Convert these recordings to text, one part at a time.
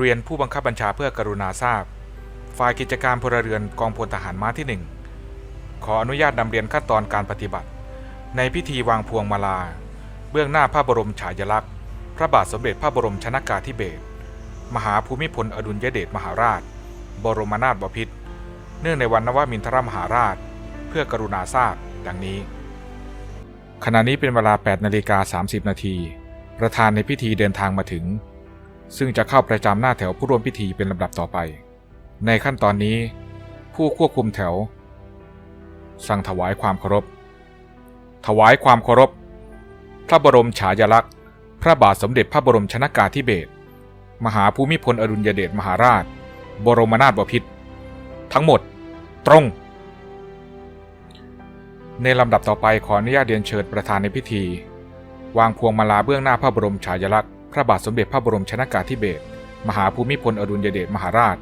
เรียนผู้บังคับบัญชาเพื่อกรุณาทราบ ฝ่ายกิจการพลเรือนกองพลทหารม้าที่ 1 ขออนุญาตนำเรียนขั้นตอนการปฏิบัติ ในพิธีวางพวงมาลา เบื้องหน้าพระบรมฉายาลักษณ์ พระบาทสมเด็จพระบรมชนากาธิเบศรมหาภูมิพลอดุลยเดชมหาราช บรมนาถบพิตรเนื่องในวันนวมินทรมหาราช เพื่อกรุณาทราบดังนี้ ขณะนี้เป็นเวลา 8 นาฬิกา 30 นาที ประธานในพิธีเดินทางมาถึง ซึ่งจะเข้าประจำหน้าแถวผู้ร่วมพิธีเป็นลำดับต่อไป ในขั้นตอนนี้ ผู้ควบคุมแถว สั่งถวายความเคารพ ถวายความเคารพ พระบรมฉายาลักษณ์ พระบาทสมเด็จพระบรมชนากาธิเบศรมหาภูมิพลอดุลยเดชมหาราช บรมนาถบพิตรทั้งหมด ตรง ในลำดับต่อไปขออนุญาตเรียนเชิญประธานในพิธี วางพวงมาลาเบื้องหน้าพระบรมฉายาลักษณ์ พระบาทสมเด็จพระบรมชนากาธิเบศรมหาภูมิพลอดุลยเดชมหาราช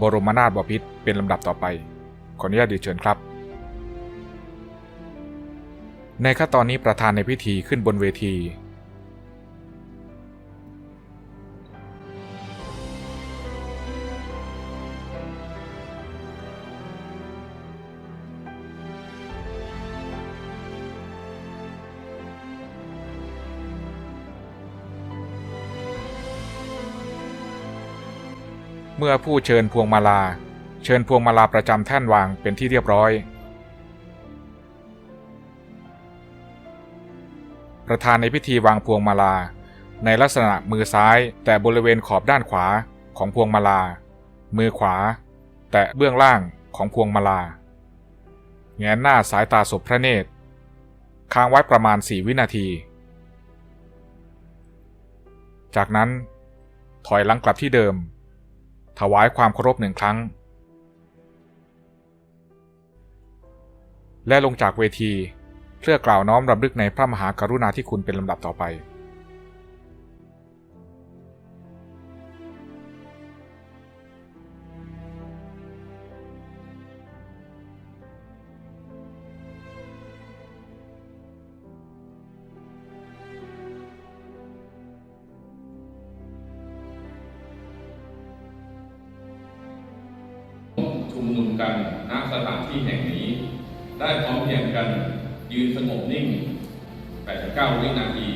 บรมนาถบพิตรเป็นลำดับต่อไป ขออนุญาตเรีเชิญครับ ในขั้นตอนนี้ประธานในพิธีขึ้นบนเวที เมื่อผู้เชิญพวงมาลา เชิญพวงมาลาประจำแท่นวางเป็นที่เรียบร้อย ประธานในพิธีวางพวงมาลา ในลักษณะมือซ้าย แต่บริเวณขอบด้านขวาของพวงมาลา มือขวา แตะเบื้องล่างของพวงมาลา แงนหน้าสายตาสบพระเนตร ค้างไว้ประมาณ4วินาที จากนั้นถอยหลังกลับที่เดิม ถวายความเคารพหนึ่งครั้ง และลงจากเวทีเพื่อกล่าวน้อมรำลึกในพระมหากรุณาธิคุณเป็นลำดับต่อไป ชุมนุมกันณสถานที่แห่งนี้ ได้พร้อมเพียงกันยืนสงบนิ่ง 89 วินาที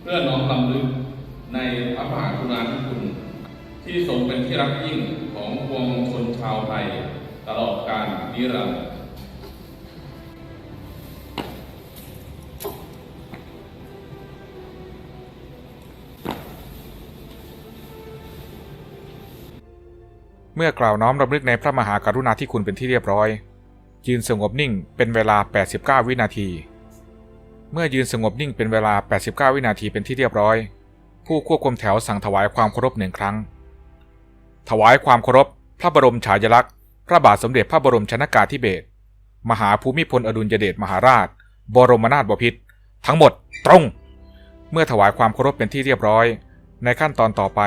เพื่อน้อมลำลึกในพระมหากรุณาธิคุณ ที่ทรงเป็นที่รักยิ่งของปวงชนชาวไทย ตลอดกาลนิรันดร์ เมื่อกล่าวน้อมรำลึกในพระมหากรุณาธิคุณเป็นที่เรียบร้อย ยืนสงบนิ่งเป็นเวลา 89 วินาที เมื่อยืนสงบนิ่งเป็นเวลา 89 วินาทีเป็นที่เรียบร้อย ผู้ควบคุมแถวสั่งถวายความเคารพหนึ่งครั้ง ถวายความเคารพ พระบรมฉายาลักษณ์ พระบาทสมเด็จพระบรมชนากาธิเบศรมหาภูมิพลอดุลยเดชมหาราช บรมนาถบพิตรทั้งหมดตรง เมื่อถวายความเคารพเป็นที่เรียบร้อย ในขั้นตอนต่อไป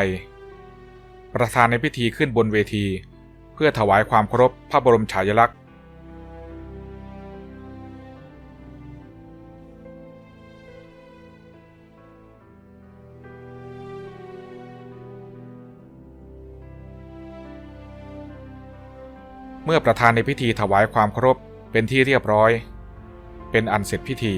ประธานในพิธีขึ้นบนเวที เพื่อถวายความเคารพพระบรมฉายาลักษณ์ เมื่อประธานในพิธีถวายความเคารพเป็นที่เรียบร้อย เป็นอันเสร็จพิธี